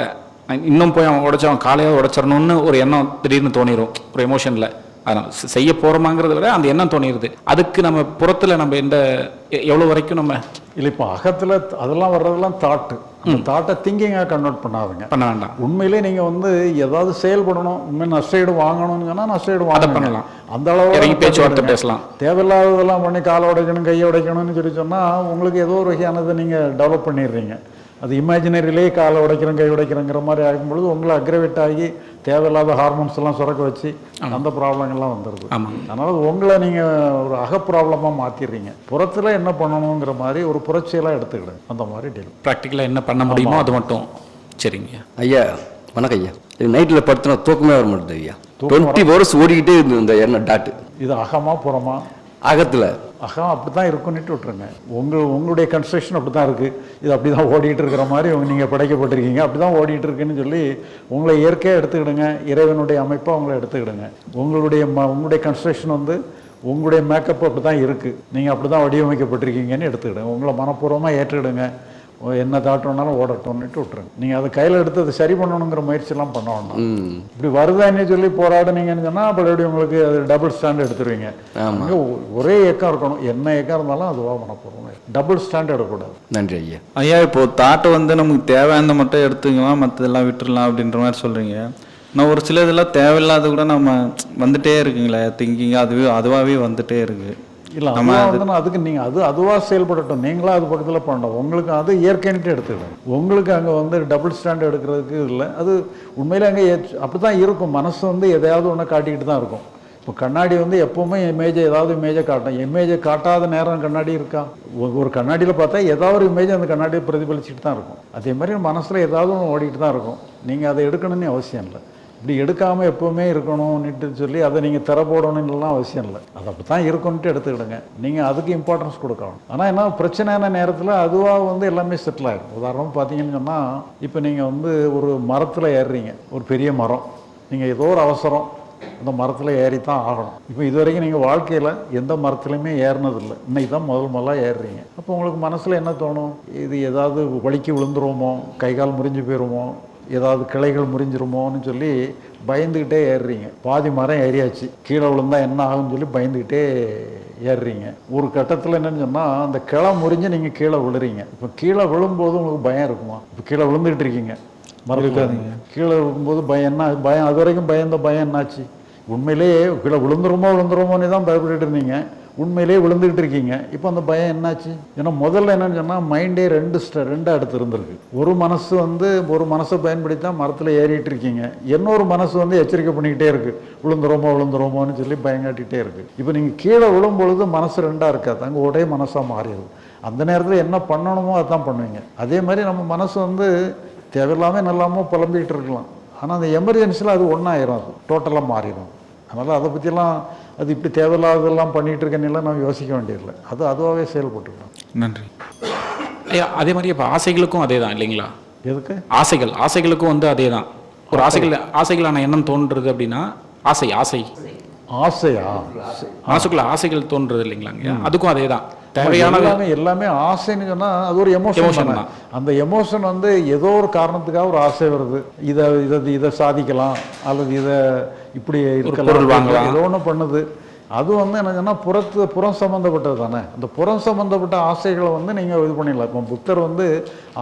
இன்னும் போய் அவன் உடச்சவன் காலையாக உடச்சிடணும்னு ஒரு எண்ணம் திடீர்னு தோணிடும் ஒரு எமோஷனில் அதான் செ- செய்ய போகிறோமாங்கிறத விட அந்த எண்ணம் தோணிடுது அதுக்கு நம்ம புறத்தில் நம்ம எந்த எவ்வளோ வரைக்கும் நம்ம இல்லை இப்போ அகத்தில் அதெல்லாம் வர்றதெல்லாம் தாட்டு. அந்த தாட்டை திங்கிங்காக கன்வெர்ட் பண்ணாதுங்க. பண்ண வேண்டாம். உண்மையிலே நீங்க வந்து ஏதாவது செயல்படணும். உண்மை நஷ்டஈடு வாங்கணும்னு நஷ்டஈடு வாங்க பண்ணலாம். அந்த அளவு பேச்சுவார்த்தை பேசலாம். தேவையில்லாததெல்லாம் பண்ணி காலை உடைக்கணும் கையை உடைக்கணும்னு சொல்லி சொன்னா உங்களுக்கு ஏதோ ஒரு வகையானதை நீங்க டெவலப் பண்ணிடுறீங்க. அது இமேஜினரிலேயே காலை உடைக்கிறோம் கை உடைக்கிறோங்கிற மாதிரி ஆகும்பொழுது உங்களை அக்ரவேட் ஆகி தேவையில்லாத ஹார்மோன்ஸ் எல்லாம் சுரக்க வச்சு அந்த ப்ராப்ளங்கள்லாம் வந்துடுது. அதனால உங்களை நீங்க ஒரு அக ப்ராப்ளமாக மாத்திடுறீங்க. புறத்துல என்ன பண்ணணுங்கிற மாதிரி ஒரு புரட்சியெல்லாம் எடுத்துக்கிடுங்க. அந்த மாதிரி டீல் ப்ராக்டிக்கலாக என்ன பண்ண முடியுமோ அது மட்டும். சரிங்க. ஐயா வணக்கம் ஐயா. இது நைட்டில் படுத்துனா தூக்கமே வர மாட்டேது ஐயா. தூக்கம் டுவெண்ட்டி ஹவர்ஸ் ஓடிக்கிட்டே இருந்தது இந்த எண்ணெய் டாட்டு இது அகமா புறமா? அகத்தில். அகம் அப்படி தான் இருக்குன்னுட்டு விட்டுருங்க. உங்கள் உங்களுடைய கன்ஸ்ட்ரக்ஷன் அப்படி தான் இருக்குது இது அப்படி தான் ஓடிட்டு இருக்கிற மாதிரி நீங்கள் படைக்கப்பட்டிருக்கீங்க. அப்படி தான் ஓடிட்டு இருக்குன்னு சொல்லி உங்களை இயற்கையாக எடுத்துக்கிடுங்க. இறைவனுடைய அமைப்பை உங்களை எடுத்துக்கிடுங்க. உங்களுடைய ம உங்களுடைய கன்ஸ்ட்ரக்ஷன் வந்து உங்களுடைய மேக்கப் அப்படி தான் இருக்குது நீங்கள் அப்படி தான் வடிவமைக்கப்பட்டிருக்கீங்கன்னு எடுத்துக்கிடுங்க. உங்களை மனப்பூர்வமாக ஏற்றுக்கிடுங்க. என்ன தாட் வேணாலும் ஓடட்டும்னுட்டு விட்டுருங்க. நீங்கள் அதை கையில் எடுத்து அதை சரி பண்ணணுங்கிற முயற்சியெல்லாம் பண்ண வேண்டாம் இப்படி வருதான்னு சொல்லி போராடுனீங்கன்னு சொன்னால் மறுபடியும் உங்களுக்கு அது டபுள் ஸ்டாண்ட் எடுத்துருவீங்க. ஒரே ஏக்கம் இருக்கணும். என்ன ஏக்கம் இருந்தாலும் அதுவாக பண்ண போகிறோம் டபுள் ஸ்டாண்ட் எடுக்கக்கூடாது. நன்றி ஐயா. ஐயா இப்போ தாட்டை வந்து நமக்கு தேவையானதை மட்டும் எடுத்துக்கலாம் மற்றதெல்லாம் விட்டுறலாம் அப்படின்ற மாதிரி சொல்கிறீங்க நான் ஒரு சில இதெல்லாம் தேவையில்லாத கூட நம்ம வந்துட்டே இருக்குங்களே திங்கிங் அதுவே அதுவாகவே வந்துட்டே இருக்கு. இல்லை நம்ம வந்து அதுக்கு நீங்கள் அது அதுவாக செயல்படட்டும். நீங்களா அது பக்கத்தில் பண்ணணும் உங்களுக்கு அது இயற்கைன்ட்டு எடுத்துக்கணும். உங்களுக்கு அங்கே வந்து டபுள் ஸ்டாண்ட் எடுக்கிறதுக்கு இல்லை. அது உண்மையிலே அங்கே அப்படி தான் இருக்கும். மனசு வந்து எதையாவது ஒன்று காட்டிக்கிட்டு தான் இருக்கும். இப்போ கண்ணாடி வந்து எப்போவுமே இமேஜை ஏதாவது இமேஜை காட்டும் இமேஜை காட்டாத நேரம் கண்ணாடி இருக்கா? ஒரு கண்ணாடியில் பார்த்தா ஏதாவது ஒரு இமேஜ் அந்த கண்ணாடியை பிரதிபலிச்சுட்டு தான் இருக்கும். அதே மாதிரி மனசில் ஏதாவது ஒன்று ஓடிட்டு தான் இருக்கும். நீங்கள் அதை எடுக்கணும்னு அவசியம் இல்லை. இப்படி எடுக்காமல் எப்போவுமே இருக்கணும்னுட்டு சொல்லி அதை நீங்கள் திற போடணும்னுலாம் அவசியம் இல்லை. அது அப்படி தான் இருக்கும்னுட்டு எடுத்துக்கிடுங்க. நீங்கள் அதுக்கு இம்பார்ட்டன்ஸ் கொடுக்கணும். ஆனால் என்ன பிரச்சனையான நேரத்தில் அதுவாக வந்து எல்லாமே செட்டில் ஆகிடும் உதாரணம் பார்த்தீங்கன்னு சொன்னால் இப்போ நீங்கள் வந்து ஒரு மரத்தில் ஏறுறீங்க. ஒரு பெரிய மரம். நீங்கள் ஏதோ ஒரு அவசரம். அந்த மரத்தில் ஏறி தான் ஆகணும். இப்போ இது வரைக்கும் நீங்கள் வாழ்க்கையில் எந்த மரத்துலையுமே ஏறினதில்லை. இன்னைக்கு தான் முதல் முதலாக ஏறுறீங்க. அப்போ உங்களுக்கு மனசில் என்ன தோணும்? இது ஏதாவது வலிக்கு விழுந்துருவோமோ? கை கால் முறிஞ்சு போயிருமோ? ஏதாவது கிளைகள் முறிஞ்சிருமோன்னு சொல்லி பயந்துக்கிட்டே ஏறுறீங்க. பாதி மரம் ஏறியாச்சு. கீழே விழுந்தா என்ன ஆகும்னு சொல்லி பயந்துக்கிட்டே ஏறுறீங்க. ஒரு கட்டத்தில் என்னன்னு சொன்னால் அந்த கிளை முறிஞ்சு நீங்கள் கீழே விழுறீங்க. இப்போ கீழே விழும்போது உங்களுக்கு பயம் இருக்குமா? இப்போ கீழே விழுந்துக்கிட்டு இருக்கீங்க. மறந்துடாதீங்க கீழே விழும்போது பயம் என்ன பயம் அது வரைக்கும் பயந்த பயம் என்னாச்சு? உண்மையிலேயே கீழே விழுந்துருமோ விழுந்துருமோன்னு தான் பயப்பட்டுட்டு இருந்தீங்க. உண்மையிலேயே விழுந்துக்கிட்டு இருக்கீங்க. இப்போ அந்த பயம் என்னாச்சு? ஏன்னா முதல்ல என்னன்னு சொன்னால் மைண்டே ரெண்டு ஸ்ட ரெண்டாக எடுத்து இருந்திருக்கு ஒரு மனசு வந்து ஒரு மனசை பயன்படுத்தி தான் மரத்தில் ஏறிட்டு இருக்கீங்க. இன்னொரு மனசு வந்து எச்சரிக்கை பண்ணிக்கிட்டே இருக்கு. விழுந்துரோமோ விழுந்துரோமோன்னு சொல்லி பயங்காட்டிகிட்டே இருக்கு. இப்போ நீங்கள் கீழே விழும் பொழுது மனசு ரெண்டாக இருக்காது. அங்கே ஒரே மனசாக மாறிடுது. அந்த நேரத்தில் என்ன பண்ணணுமோ அதான் பண்ணுவீங்க. அதே மாதிரி நம்ம மனசு வந்து தேவையில்லாமல் நல்லாமல் புலம்பிக்கிட்டு இருக்கலாம். ஆனால் அந்த எமர்ஜென்சியில் அது ஒன்றாயிரும் அது டோட்டலாக மாறிடும். அதனால் அதை பற்றிலாம் அது இப்படி தேவையில்லாததெல்லாம் பண்ணிகிட்டு இருக்கேன்னெல்லாம் நம்ம யோசிக்க வேண்டியதில்லை. அது அதுவாகவே செயல்பட்டுக்கிடும் நன்றி. ஐயா அதே மாதிரி இப்போ ஆசைகளுக்கும் அதே தான் இல்லைங்களா? எதுக்கு? ஆசைகள் ஆசைகளுக்கும் வந்து அதே தான். ஒரு ஆசைகள் ஆசைகளான எண்ணம் தோன்றுறது அப்படின்னா ஆசை ஆசை. ஆசையா? மனசுக்குள்ள ஆசைகள் தோன்றுறது இல்லைங்களாங்க. அதுக்கும் அதே தான். தேவையான எல்லாமே ஆசைன்னு சொன்னால் அது ஒரு எமோஷன் தானே. அந்த எமோஷன் வந்து ஏதோ ஒரு காரணத்துக்காக ஒரு ஆசை வருது. இதை இதை இதை சாதிக்கலாம். அல்லது இதை இப்படி இருக்கலாம். ஏதோ ஒன்று பண்ணுது. அது வந்து என்ன சொன்னால் புறத்து புறம் சம்மந்தப்பட்டது தானே? அந்த புறம் சம்மந்தப்பட்ட ஆசைகளை வந்து நீங்கள் இது பண்ணிடலாம். இப்போ புத்தர் வந்து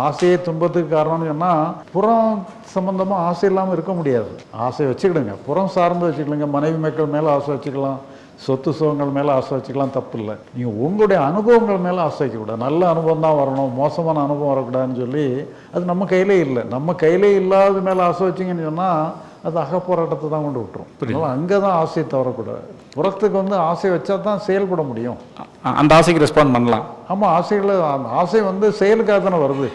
ஆசையே துன்பத்துக்கு காரணம்னு சொன்னால் புறம் சம்மந்தமாக ஆசை இல்லாமல் இருக்க முடியாது. ஆசை வச்சுக்கிடுங்க. புறம் சார்ந்து வச்சுக்கிடுங்க. மனைவி மக்கள் மேலே ஆசை வச்சுக்கலாம். சொத்து சுகங்கள் மேலே ஆசை வச்சுக்கலாம் தப்பு இல்லை நீங்கள் உங்களுடைய அனுபவங்கள் மேலே ஆசை வைக்கக்கூடாது. நல்ல அனுபவம் தான் வரணும் மோசமான அனுபவம் வரக்கூடாதுன்னு சொல்லி அது நம்ம கையிலே இல்லை. நம்ம கையிலே இல்லாத மேலே ஆசை வச்சிங்கன்னு சொன்னால் அது அகப்போராட்டத்தை தான் கொண்டு விட்டுரும். அதனால் அங்கே தான் ஆசையை தவறக்கூடாது. புறத்துக்கு வந்து ஆசை வச்சா தான் செயல்பட முடியும். அந்த ஆசைக்கு ரெஸ்பாண்ட் பண்ணலாம். ஆமாம் ஆசைகளை அந்த ஆசை வந்து செயலுக்காக தானே வருது.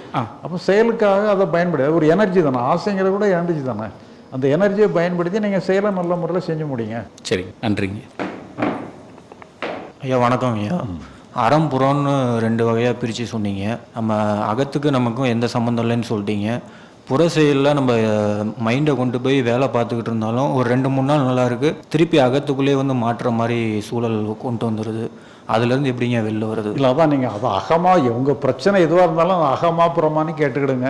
அப்போ செயலுக்காக அதை பயன்படுது ஒரு எனர்ஜி தானே. ஆசைங்கிறது கூட எனர்ஜி தானே. அந்த எனர்ஜியை பயன்படுத்தி நீங்கள் செயலை நல்ல முறையில் செஞ்சு முடியுங்க சரி நன்றிங்க. ஐயா வணக்கம் ஐயா. அறம் புறம்னு ரெண்டு வகையாக பிரித்து சொன்னீங்க. நம்ம அகத்துக்கு நமக்கும் எந்த சம்மந்தம் இல்லைன்னு சொல்லிட்டீங்க. புற செயலில் நம்ம மைண்டை கொண்டு போய் வேலை பார்த்துக்கிட்டு இருந்தாலும் ஒரு ரெண்டு மூணு நாள் நல்லா இருக்கு. திருப்பி அகத்துக்குள்ளே வந்து மாற்றுற மாதிரி சூழல் கொண்டு வந்துடுது அதுலேருந்து எப்படிங்க வெளில வருது? இல்லை அதான் நீங்கள் அது அகமா உங்கள் பிரச்சனை எதுவாக இருந்தாலும் அகமா புறமான்னு கேட்டுக்கிடுங்க.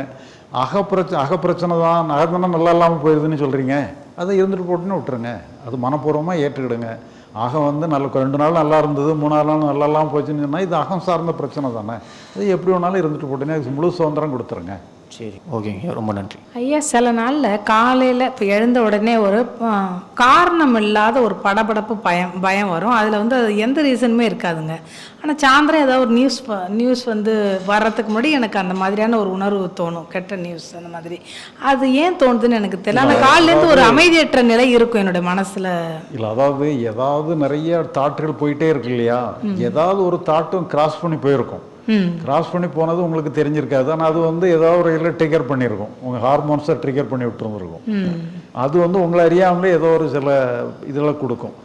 அக பிரச்சனை அக பிரச்சனை தான் அகத்தானே நல்லா இல்லாமல் போயிடுதுன்னு சொல்கிறீங்க அதை இருந்துட்டு போட்டுன்னு விட்டுருங்க. அது மனப்பூர்வமாக ஏற்றுக்கிடுங்க. அகம் வந்து நல்ல ரெண்டு நாள் நல்லா இருந்தது மூணாவது நாள் நல்லாலாம் போச்சுன்னு சொன்னால் இது அகம் சார்ந்த பிரச்சனை தானே. இது எப்படி வேணாலும் இருந்துட்டு போட்டுன்னு முழு சுதந்திரம் கொடுத்துருங்க. சரி ஓகேங்க ரொம்ப நன்றி. ஐயா சில நாளில் காலையில் இப்போ எழுந்த உடனே ஒரு காரணம் இல்லாத ஒரு படபடப்பு பயம் பயம் வரும். அதில் வந்து அது எந்த ரீசனுமே இருக்காதுங்க. ஆனால் சாயந்தரம் ஏதாவது ஒரு நியூஸ் ப- நியூஸ் வந்து வர்றதுக்கு முன்னாடி எனக்கு அந்த மாதிரியான ஒரு உணர்வு தோணும். கெட்ட நியூஸ் அந்த மாதிரி. அது ஏன் தோணுதுன்னு எனக்கு தெரியல. ஆனால் காலையிலேருந்து ஒரு அமைதியற்ற நிலை இருக்கும் என்னுடைய மனசில். இல்லை அதாவது ஏதாவது நிறைய தாட்டுகள் போயிட்டே இருக்கு இல்லையா? ஏதாவது ஒரு தாட்டும் கிராஸ் பண்ணி போயிருக்கும். கிராஸ் பண்ணி போனது உங்களுக்கு தெரிஞ்சிருக்காது. ஆனால் அது வந்து ஏதாவது ஒரு இதில் ட்ரிகர் பண்ணியிருக்கும் உங்கள் ஹார்மோன்ஸை ட்ரிகர் பண்ணி விட்டுருந்துருக்கும். அது வந்து உங்களை அறியாமலே ஏதோ ஒரு சில இதில் கொடுக்கும்.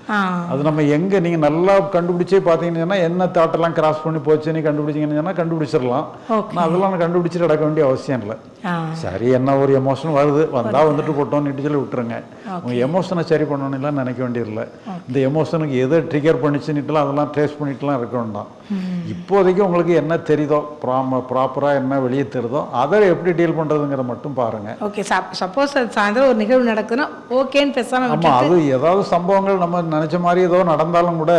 அது நம்ம எங்கே நீங்கள் நல்லா கண்டுபிடிச்சே பார்த்தீங்கன்னா என்ன தாட்டெல்லாம் கிராஸ் பண்ணி போச்சுன்னு கண்டுபிடிச்சிங்கன்னு சொன்னா கண்டுபிடிச்சிடலாம். ஆனால் அதெல்லாம் கண்டுபிடிச்சிட்டு நடக்க வேண்டிய அவசியம் இல்லை. சரி என்ன ஒரு எமோஷன் வருது? வந்தால் வந்துட்டு போட்டோம்னு சொல்லி விட்டுருங்க. உங்கள் எமோஷனை சரி பண்ணணும்லாம் நினைக்க வேண்டியதில்லை இந்த எமோஷனுக்கு எதை ட்ரிகர் பண்ணிச்சுன்னுட்டுலாம் அதெல்லாம் ட்ரேஸ் பண்ணிட்டுலாம் இருக்க வேண்டாம். இப்போதைக்கு உங்களுக்கு என்ன தெரியுதோ ப்ராம ப்ராப்பராக என்ன வெளியே தெரியுதோ அதை எப்படி டீல் பண்ணுறதுங்கிறத மட்டும் பாருங்கள் ஓகே சப்போஸ் சாயந்தரம் ஒரு நிகழ்வு நடக்குதுன்னா ஓகேன்னு பேசாம ஆமாம் அது ஏதாவது சம்பவங்கள் நம்ம நினச்ச மாதிரி ஏதோ நடந்தாலும் கூட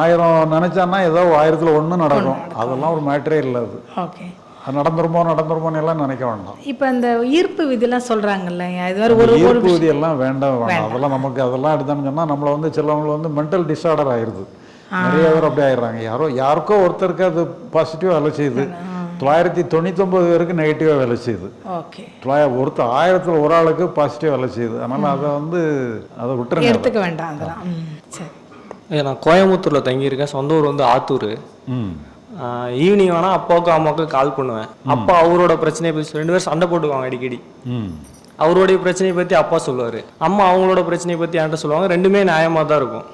ஆயிரம் நினச்சான்னா ஏதோ ஆயிரத்தில் ஒன்று நடக்கும். அதெல்லாம் ஒரு மேட்டரே இல்லை அது. ஓகே. அது நடந்துருமோ நடந்துருமோன்னு எல்லாம் நினைக்க வேண்டாம். இப்போ இந்த ஈர்ப்பு விதிலாம் சொல்றாங்கல்ல இது மாதிரி ஒரு ஒரு ஈர்ப்பு விதி எல்லாம் வேண்டாம் வேண்டாம். அதெல்லாம் நமக்கு அதெல்லாம் எடுத்தோம்னு சொன்னால் நம்மளை வந்து சிலவங்க வந்து மென்டல் டிஸார்டர் ஆயிடுது நிறைய பேர் அப்படி ஆயிடுறாங்க. யாரோ யாருக்கோ ஒருத்தருக்கு அது பாசிட்டிவாக வேலை செய்யுது. தொள்ளாயிரத்தி தொண்ணூத்தொம்பது பேருக்கு நெகட்டிவாக வேலை செய்யுது. ஓகே தொள்ளாயிரம் ஒருத்தர் ஆயிரத்தில் ஒரு ஆளுக்கு பாசிட்டிவாக வேலை செய்யுது. அதனால் அதை வந்து அதை விட்டுருங்க எடுத்துக்க வேண்டாம் அதெல்லாம். சரி. நான் கோயம்புத்தூரில் தங்கியிருக்கேன். சொந்த ஊர் வந்து ஆத்தூர். ம். ஈவினிங் வேணால் அப்பாவுக்கும் அம்மாவுக்கும் கால் பண்ணுவேன். அப்பா அவரோட பிரச்சனையை பற்றி ரெண்டு பேரும் சண்டை போட்டுக்குவாங்க அடிக்கடி. ம். அவருடைய பிரச்சனையை பற்றி அப்பா சொல்லுவார். அம்மா அவங்களோட பிரச்சனையை பற்றி என்கிட்ட சொல்லுவாங்க. ரெண்டுமே நியாயமாக தான் இருக்கும்.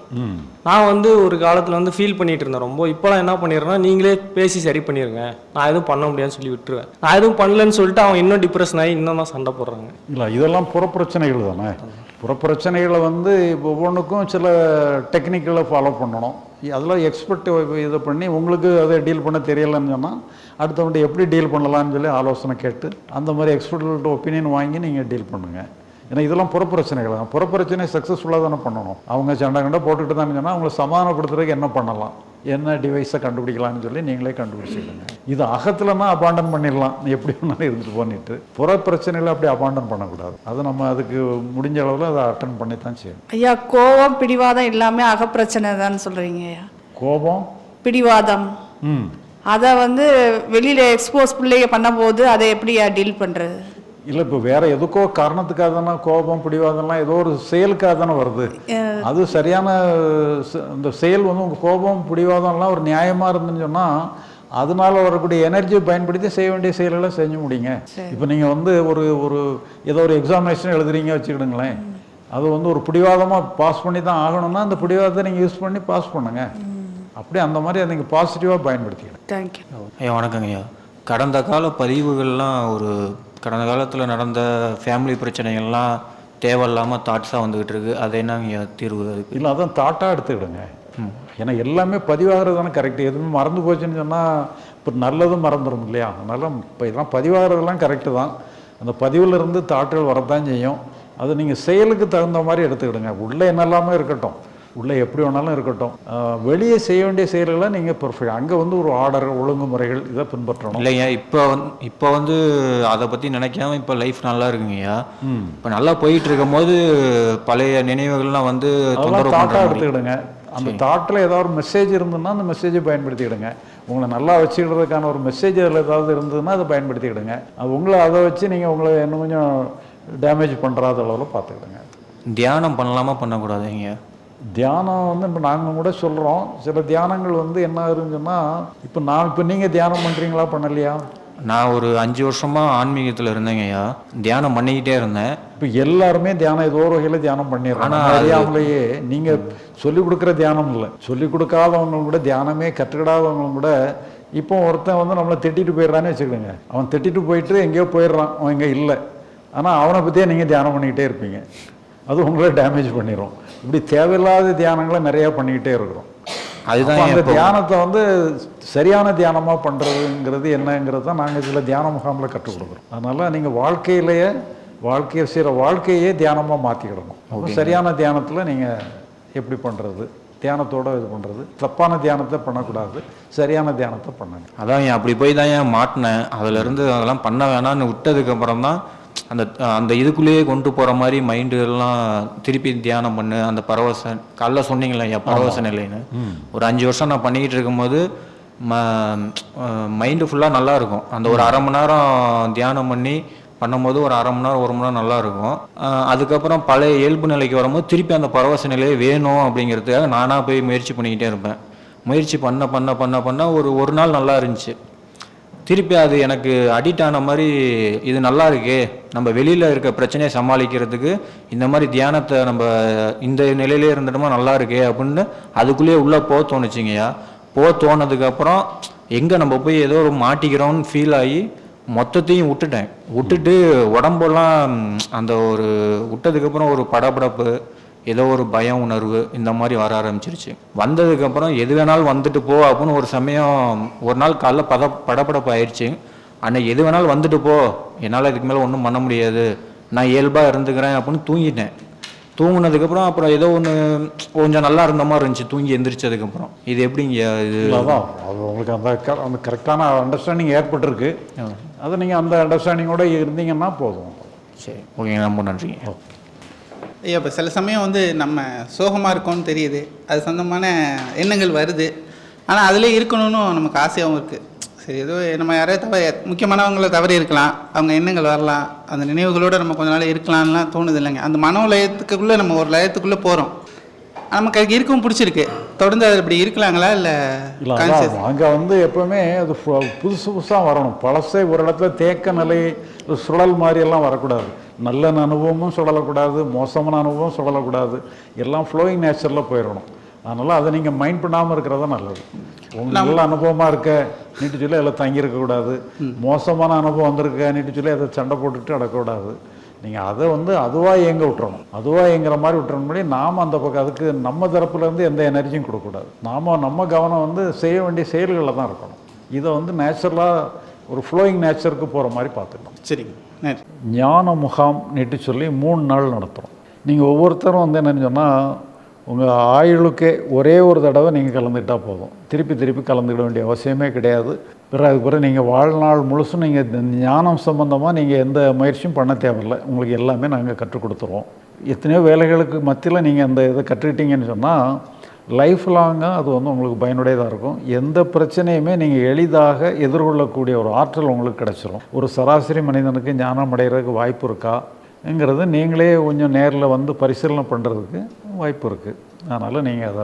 நான் வந்து ஒரு காலத்தில் வந்து ஃபீல் பண்ணிட்டு இருந்தேன் ரொம்ப. இப்போலாம் என்ன பண்ணிடுறேன்னா நீங்களே பேசி சரி பண்ணிடுங்க நான் எதுவும் பண்ண முடியாதுன்னு சொல்லி விட்டுருவேன். நான் எதுவும் பண்ணலன்னு சொல்லிட்டு அவன் இன்னும் டிப்ரெஷன் ஆகி இன்னும் தான் சண்டை போடுறாங்க. இல்லை இதெல்லாம் புறப்பிரச்சனைகள் தானே? புறப்பிரச்சனைகளை வந்து இப்போ ஒவ்வொன்றுக்கும் சில டெக்னிக்கலை ஃபாலோ பண்ணணும். அதெல்லாம் எக்ஸ்பர்ட் இதை பண்ணி உங்களுக்கு அதை டீல் பண்ண தெரியலைன்னு சொன்னால் அடுத்தவன்ட்ட எப்படி டீல் பண்ணலாம்னு சொல்லி ஆலோசனை கேட்டு அந்த மாதிரி எக்ஸ்பர்ட்கள்ட்ட ஒப்பீனியன் வாங்கி நீங்கள் டீல் பண்ணுங்கள் ஏன்னா இதெல்லாம் புறப்பிரச்சனைகள் தான் புறப்பிரச்சனை சக்ஸஸ்ஃபுல்லாக தானே பண்ணணும். அவங்க சண்டை கண்டை போட்டுக்கிட்டு தான் சொன்னால் அவங்களை சமாதானப்படுத்துறதுக்கு என்ன பண்ணலாம்? என்ன டிவைஸை கண்டுபிடிக்கலாம்னு சொல்லி நீங்களே கண்டுபிடிச்சிடுங்க இது அகத்துலனா அபாண்டன் பண்ணிடலாம். எப்படி வேணாலும் இருந்துட்டு பண்ணிட்டு புற பிரச்சனைகளை அப்படி அபாண்டன் பண்ணக்கூடாது. அது நம்ம அதுக்கு முடிஞ்ச அளவில் அதை அட்டன் பண்ணி தான் செய்யணும். ஐயா கோவம் பிடிவாதம் எல்லாமே அகப்பிரச்சனை தான் சொல்றீங்க ஐயா. கோபம்? பிடிவாதம். ம். அதை வந்து வெளியில எக்ஸ்போஸ் பிள்ளைங்க பண்ணும்போது அதை எப்படி டீல் பண்றது? இல்லை இப்போ வேற எதுக்கோ காரணத்துக்காக தானே கோபம் பிடிவாதம்லாம் ஏதோ ஒரு செயலுக்காக தானே வருது அது சரியான அந்த செயல் வந்து உங்கள் கோபம் பிடிவாதம்லாம் ஒரு நியாயமாக இருந்துன்னு சொன்னால் அதனால வரக்கூடிய எனர்ஜியை பயன்படுத்தி செய்ய வேண்டிய செயல்களை செஞ்சு முடியுங்க இப்போ நீங்கள் வந்து ஒரு ஒரு ஏதோ ஒரு எக்ஸாமினேஷன் எழுதுறீங்க வச்சுக்கிடுங்களேன். அது வந்து ஒரு பிடிவாதமாக பாஸ் பண்ணி தான் ஆகணும்னா அந்த பிடிவாதத்தை நீங்கள் யூஸ் பண்ணி பாஸ் பண்ணுங்க. அப்படி அந்த மாதிரி அதை நீங்கள் பாசிட்டிவாக பயன்படுத்திக்கணும். தேங்க்யூ ஐயா வணக்கங்க ஐயா கடந்த கால பதிவுகள்லாம் ஒரு கடந்த காலத்தில் நடந்த ஃபேமிலி பிரச்சனைகள்லாம் தேவையில்லாமல் தாட்ஸாக வந்துக்கிட்டு இருக்கு அது ஐயா தீர்வு அதுக்கு இல்லை அதான் தாட்டாக எடுத்துக்கிடுங்க. ஏன்னா எல்லாமே பதிவாகிறது தானே கரெக்ட் எதுவுமே மறந்து போச்சுன்னு சொன்னால் இப்போ நல்லதும் மறந்துடும் இல்லையா? அதனால இப்போ இதெல்லாம் பதிவாகிறதெல்லாம் கரெக்டு தான். அந்த பதிவுல இருந்து தாட்டுகள் வரத்தான் செய்யும். அது நீங்கள் செயலுக்கு தகுந்த மாதிரி எடுத்துக்கிடுங்க. உள்ளே என்னெல்லாமே இருக்கட்டும். உள்ளே எப்படி வேணாலும் இருக்கட்டும். வெளியே செய்ய வேண்டிய செயல்களை நீங்கள் பெர்ஃபெக்ட் அங்கே வந்து ஒரு ஆர்டர் ஒழுங்குமுறைகள் இதை பின்பற்றணும். இல்லையா இப்போ வந்து இப்போ வந்து அதை பற்றி நினைக்காம இப்போ லைஃப் நல்லா இருக்குங்கய்யா இப்போ நல்லா போயிட்டு இருக்கும்போது பழைய நினைவுகள்லாம் வந்து தாட்டாக எடுத்துக்கிடுங்க. அந்த தாட்டில் ஏதாவது ஒரு மெசேஜ் இருந்ததுன்னா அந்த மெசேஜை பயன்படுத்திக்கிடுங்க. உங்களை நல்லா வச்சுக்கிறதுக்கான ஒரு மெசேஜ் அதில் ஏதாவது இருந்ததுன்னா அதை பயன்படுத்திக்கிடுங்க. உங்களை அதை வச்சு நீங்கள் உங்களை இன்னும் கொஞ்சம் டேமேஜ் பண்ணுறாத அளவில் பார்த்துக்கிடுங்க. தியானம் பண்ணலாமா பண்ணக்கூடாதுங்க தியானம் வந்து இப்போ நாங்கள் கூட சொல்கிறோம் சில தியானங்கள் வந்து என்ன ஆகுதுன்னு இப்போ நான் இப்போ நீங்கள் தியானம் பண்ணுறீங்களா பண்ணலையா? நான் ஒரு அஞ்சு வருஷமா ஆன்மீகத்தில் இருந்தேங்கய்யா தியானம் பண்ணிக்கிட்டே இருந்தேன். இப்போ எல்லாருமே தியானம் ஏதோ ஒரு வகையில் தியானம் பண்ணிடுறாங்க. அறியாமலேயே நீங்கள் சொல்லிக் கொடுக்குற தியானம் இல்லை. சொல்லிக் கொடுக்காதவங்க கூட தியானமே கற்றுக்கிடாதவங்க கூட இப்போ ஒருத்தன் வந்து நம்மளை திட்டிட்டு போயிடுறான்னு வச்சுக்கிடுங்க அவன் திட்டிட்டு போயிட்டு எங்கேயோ போயிடுறான். அவன் இங்கே இல்லை. ஆனால் அவனை பற்றியே நீங்கள் தியானம் பண்ணிக்கிட்டே இருப்பீங்க. அது உங்களை டேமேஜ் பண்ணிடும் இப்படி தேவையில்லாத தியானங்களை நிறையா பண்ணிக்கிட்டே இருக்கிறோம். அதுதான் அந்த தியானத்தை வந்து சரியான தியானமாக பண்ணுறதுங்கிறது என்னங்கிறது தான் நாங்கள் இதில் தியான முகாமில் கற்றுக் கொடுக்குறோம். அதனால் நீங்கள் வாழ்க்கையிலேயே வாழ்க்கையை செய்கிற வாழ்க்கையே தியானமாக மாற்றிக்கிடணும் சரியான தியானத்தில் நீங்கள் எப்படி பண்ணுறது தியானத்தோட இது பண்ணுறது தப்பான தியானத்தை பண்ணக்கூடாது. சரியான தியானத்தை பண்ணுங்க. அதான் அப்படி போய் தான் ஏன் மாட்டினேன்? அதுலேருந்து அதெல்லாம் பண்ண வேணாம்னு விட்டதுக்கு அப்புறம் தான் அந்த அந்த இதுக்குள்ளேயே கொண்டு போகிற மாதிரி மைண்டு எல்லாம் திருப்பி தியானம் பண்ணு. அந்த பரவச காலைல சொன்னீங்களே ஐயா பரவச நிலைன்னு. ஒரு அஞ்சு வருஷம் நான் பண்ணிக்கிட்டு இருக்கும்போது ம மைண்டு ஃபுல்லாக நல்லா இருக்கும் அந்த ஒரு அரை மணி நேரம் தியானம் பண்ணி பண்ணும்போது ஒரு அரை மணி நேரம் ஒரு மணி நேரம் நல்லா இருக்கும் அதுக்கப்புறம் பழைய இயல்பு நிலைக்கு வரும்போது திருப்பி அந்த பரவச நிலையே வேணும் அப்படிங்கிறதுக்காக நானாக போய் முயற்சி பண்ணிக்கிட்டே இருப்பேன். முயற்சி பண்ண பண்ண பண்ண பண்ண ஒரு ஒரு நாள் நல்லா இருந்துச்சு. திருப்பி அது எனக்கு அடிக்ட் ஆன மாதிரி இது நல்லா இருக்கே. நம்ம வெளியில் இருக்க பிரச்சனையை சமாளிக்கிறதுக்கு இந்த மாதிரி தியானத்தை நம்ம இந்த நிலையிலே இருந்துட்டோமா நல்லா இருக்கே அப்படின்னு அதுக்குள்ளேயே உள்ளே போக தோணுச்சிங்கய்யா. போக தோணதுக்கப்புறம் எங்கே நம்ம போய் ஏதோ ஒரு மாட்டிக்கிறோம்னு ஃபீல் ஆகி மொத்தத்தையும் விட்டுட்டேன். விட்டுட்டு உடம்பெல்லாம் அந்த ஒரு விட்டதுக்கப்புறம் ஒரு படபடப்பு ஏதோ ஒரு பயம் உணர்வு இந்த மாதிரி வர ஆரம்பிச்சிருச்சு. வந்ததுக்கப்புறம் எது வேணாலும் வந்துட்டு போ அப்படின்னு ஒரு சமயம் ஒரு நாள் காலைல பத ஆயிடுச்சு. அன்னைக்கு எது வேணாலும் வந்துட்டு போ. என்னால் இதுக்கு மேலே ஒன்றும் பண்ண முடியாது. நான் இயல்பாக இருந்துக்கிறேன் அப்படின்னு தூங்கிட்டேன். தூங்குனதுக்கப்புறம் அப்புறம் ஏதோ ஒன்று கொஞ்சம் நல்லா இருந்த மாதிரி இருந்துச்சு. தூங்கி எந்திரிச்சதுக்கப்புறம் இது எப்படிங்க? இது அதான் அது உங்களுக்கு அந்த அந்த கரெக்டான அண்டர்ஸ்டாண்டிங் ஏற்பட்டிருக்கு. அது நீங்கள் அந்த அண்டர்ஸ்டாண்டிங்கோட இருந்தீங்கன்னா போதும். சரி ஓகே ரொம்ப நன்றிங்க. ஐயோ இப்போ சில சமயம் வந்து நம்ம சோகமாக இருக்கோம்னு தெரியுது. அது சொந்தமான எண்ணங்கள் வருது. ஆனால் அதிலே இருக்கணும்னு நமக்கு ஆசையாகவும் இருக்குது சரி ஏதோ நம்ம யாரையோ தவ முக்கியமானவங்கள தவறி இருக்கலாம். அவங்க எண்ணங்கள் வரலாம். அந்த நினைவுகளோடு நம்ம கொஞ்ச நாள் இருக்கலாம்லாம் தோணுது இல்லைங்க. அந்த மனோ லயத்துக்குள்ளே நம்ம ஒரு லயத்துக்குள்ளே போகிறோம் நமக்கு அதுக்கு இருக்கவும் பிடிச்சிருக்கு. தொடர்ந்து அது இப்படி இருக்கலாங்களா இல்லை இல்லை அங்கே வந்து எப்பவுமே அது புதுசு புதுசாக வரணும். பழசே ஒரு இடத்துல தேக்க நிலை சுழல் மாதிரி எல்லாம் வரக்கூடாது. நல்ல அனுபவமும் சுழலக்கூடாது மோசமான அனுபவம் சுழலக்கூடாது. எல்லாம் ஃப்ளோயிங் நேச்சரில் போயிடணும். அதனால் அதை நீங்கள் மைண்ட் பண்ணாமல் இருக்கிறது நல்லது. உங்களுக்கு நல்ல அனுபவமாக இருக்க நீட்டு சொல்லி அதில் தங்கியிருக்கக்கூடாது. மோசமான அனுபவம் வந்திருக்க நீட்டு சொல்லி அதை சண்டை போட்டுட்டு அடக்கக்கூடாது நீங்கள் அதை வந்து அதுவாக இயங்க விட்டுறணும். அதுவாக இயங்குற மாதிரி விட்டுறணும்படி நாம் அந்த பக்கம் அதுக்கு நம்ம தரப்புலேருந்து எந்த எனர்ஜியும் கொடுக்கக்கூடாது. நாம் நம்ம கவனம் வந்து செய்ய வேண்டிய செயல்களில் தான் இருக்கணும். இதை வந்து நேச்சுரலாக ஒரு ஃப்ளோயிங் நேச்சருக்கு போகிற மாதிரி பார்த்துக்கணும். சரிங்க. ஞான முகாம் நீட்டு சொல்லி மூணு நாள் நடத்துகிறோம் நீங்கள் ஒவ்வொருத்தரும் வந்து என்னன்னு சொன்னால் உங்கள் ஆயுளுக்கே ஒரே ஒரு தடவை நீங்கள் கலந்துக்கிட்டால் போதும். திருப்பி திருப்பி கலந்துக்கிட வேண்டிய அவசியமே கிடையாது. பிறகு அதுக்கு பிறகு நீங்கள் வாழ்நாள் முழுசும் நீங்கள் ஞானம் சம்பந்தமாக நீங்கள் எந்த முயற்சியும் பண்ண தேவையில்லை. உங்களுக்கு எல்லாமே நாங்கள் கற்றுக் கொடுத்துருவோம். எத்தனையோ வேலைகளுக்கு மத்தியில் நீங்கள் அந்த இதை கற்றுக்கிட்டீங்கன்னு சொன்னால் லைஃப் லாங்காக அது வந்து உங்களுக்கு பயனுடையதாக இருக்கும். எந்த பிரச்சனையுமே நீங்கள் எளிதாக எதிர்கொள்ளக்கூடிய ஒரு ஆற்றல் உங்களுக்கு கிடச்சிரும். ஒரு சராசரி மனிதனுக்கு ஞானம் அடைகிறதுக்கு வாய்ப்பு இருக்காங்கிறது நீங்களே கொஞ்சம் நேரில் வந்து பரிசீலனை பண்ணுறதுக்கு வாய்ப்பு இருக்குது அதனால் நீங்கள் அதை